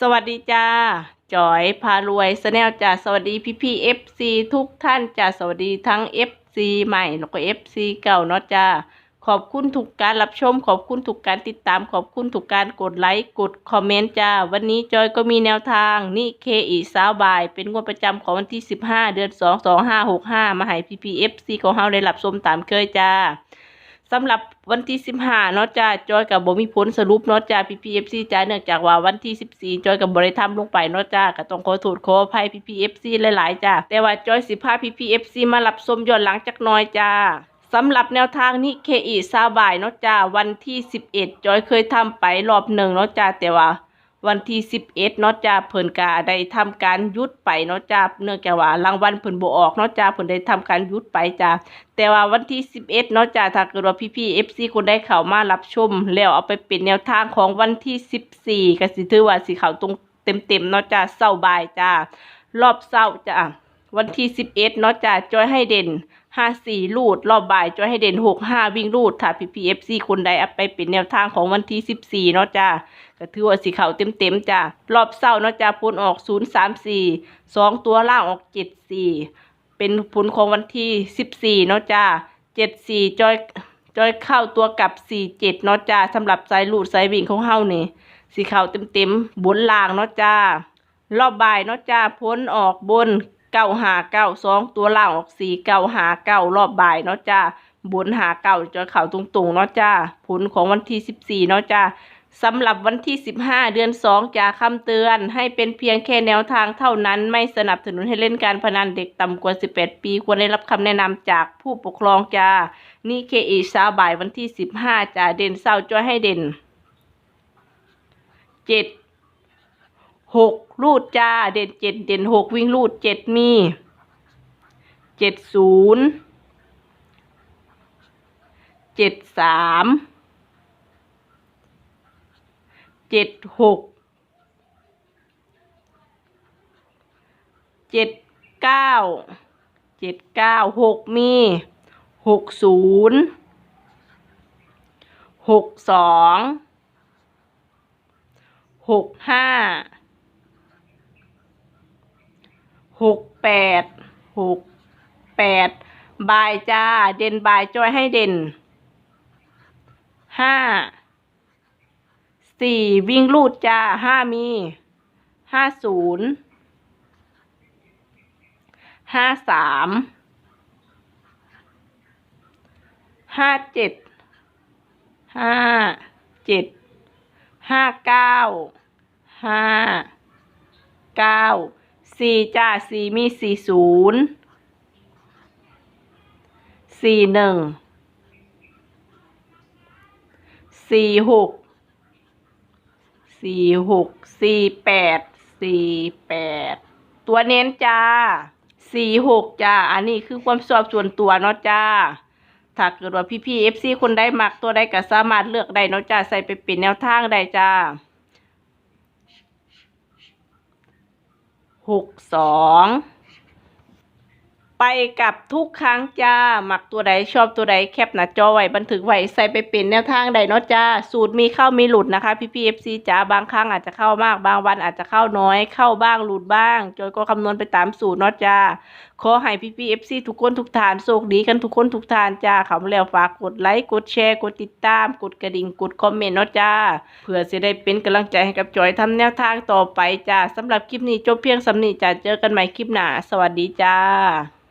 สวัสดีจ้าจอยพารวยสแนลจ้าสวัสดีพี่พี่เอฟซีทุกท่านจ้าสวัสดีทั้งเอฟซีใหม่แล้วก็เอฟซีเก่าเนาะจ้าขอบคุณทุกการรับชม ขอบคุณทุกการติดตาม ขอบคุณทุกการกดไลค์กดคอมเมนต์จ้า วันนี้จอยก็มีแนวทางนี่เคอีสาวบาย เป็นงวดประจำของวันที่ 15 เดือน 2 2 5 6 5 มาให้พี่พี่เอฟซีของเฮาได้รับชมตามเคยจ้า สำหรับวันที่15เนาะจ้าจอยกับบ่มีผลสรุปเนาะจ้า PPFC จ้าเนื่องจากว่าวันที่สิบสี่จอยกับบ่ได้ทำลงไปเนาะจ้าก็ต้องขอโทษขออภัยพีพีเอฟซีหลายๆจ้าแต่ว่าจอยสิบห้าพีพีเอฟซีมารับชมย้อนหลังจากน้อยจ้าสำหรับแนวทางนี้เคอีซาบายเนาะจ้าวันที่สิบเอ็ดจอยเคยทำไปรอบหนึ่งเนาะจ้าแต่ว่า วันที่11เนาะจ้าเพิ่นก็ได้ทำการยุดไปเนาะจ้าเนื่องจากว่ารางวัลเพิ่นบ่ออกเนาะจ้าเพิ่นได้ทำการยุดไปจ้าแต่ว่าวันที่11เนาะจ้าถ้าเกิดว่าพี่ๆ FC คนได้เข้ามารับชม แล้วเอาไปเป็นแนวทางของวันที่14ก็สิถือว่าสิเข้าตรงเต็มๆเนาะจ้าเช้าบ่ายจ้ารอบเช้าจ้าวันที่11เนาะจ้าจอยให้เด่น 54ลูดรอบบ่ายจอยให้เด่น65วิ่งลูดถ้า PPFC คนใดเอาไปเป็นแนวทางของวันที่14เนาะจ้าก็ถือว่าสิเข้าเต็มจ้ารอบเช้าเนาะจ้าผลออก034 2ตัวล่างออก74เป็นผลของวันที่14เนาะจ้า74จอยจอยเข้าตัวกับ47เจ็ดเนาะจ้าสำหรับสายลูดสายวิ่งของเฮานี่สีเข้าเต็มบนล่างเนาะจ้ารอบบ่ายเนาะจ้าพ้นออกบน 9หา9 2ตัวล่างออก4 9หา9รอบบ่ายเนาะจ้าบนหาเก่าจอยเข่าตรงๆเนาะจ้าผลของวันที่14เนาะจ้าสำหรับวันที่ 15 เดือน 2จากคำเตือนให้เป็นเพียงแค่แนวทางเท่านั้น ไม่สนับสนุนให้เล่นการพนันเด็กต่ำกว่า 18 ปี ควรได้รับคำแนะนำจากผู้ปกครองจ้านี่เคอีซาบ่ายวันที่ 15จ้าเด่นเศร้าจ้อยให้เด่น 7 6รูดจ้า เด่น7เด่น6วิ่งรูด7มี70 73เจ็ดหกเจ็ดเก้าเจ็ดเก้าหกมีหกศูนย์หกสองหกห้า หกแปดหกแปดบายจ้า เด่นบายจอยให้เด่นห้าสี่วิ่งลูดจ้าห้ามีห้าศูนย์ห้าสามห้าเจ็ดห้าเจ็ดห้าเก้าห้าเก้า สี่จ้าสี่มีสี่ศูนย์สี่หนึ่งสี่หกสี่หกสี่แปดสี่แปดตัวเน้นจ้าสี่หกจ้า อันนี้คือความชอบส่วนตัวเนาะจ้า ถ้าเกิดว่าพี่พี่เอฟซีคนได้มักตัวใดก็สามารถเลือกได้เนาะจ้า ใส่ไปเป็นแนวทางได้จ้า หกสองไปกับทุกครั้งจ้า หมักตัวใดชอบตัวใดแคปหน้าจอไว้บันทึกไว้ใส่ไปเป็นแนวทางใดเนาะจ้า สูตรมีเข้ามีหลุดนะคะ พี่พีเอฟซีจ้าบางครั้งอาจจะเข้ามากบางวันอาจจะเข้าน้อยเข้าบ้างหลุดบ้างจอยก็คำนวณไปตามสูตรเนาะจ้าขอให้พี่พีเอฟซีทุกคนทุกทานโชคดีกันทุกคนทุกทานจ้าเขามาแล้วฝากกดไลค์กดแชร์กดติดตาม กดกระดิ่งกดคอมเมนต์เนาะจ้าเพื่อจะได้เป็นกำลังใจให้กับจอยทำแนวทางต่อไปจ้าสำหรับคลิปนี้จบเพียงสำนีจ้าเจอกันใหม่คลิปหน้าสวัสดีจ้า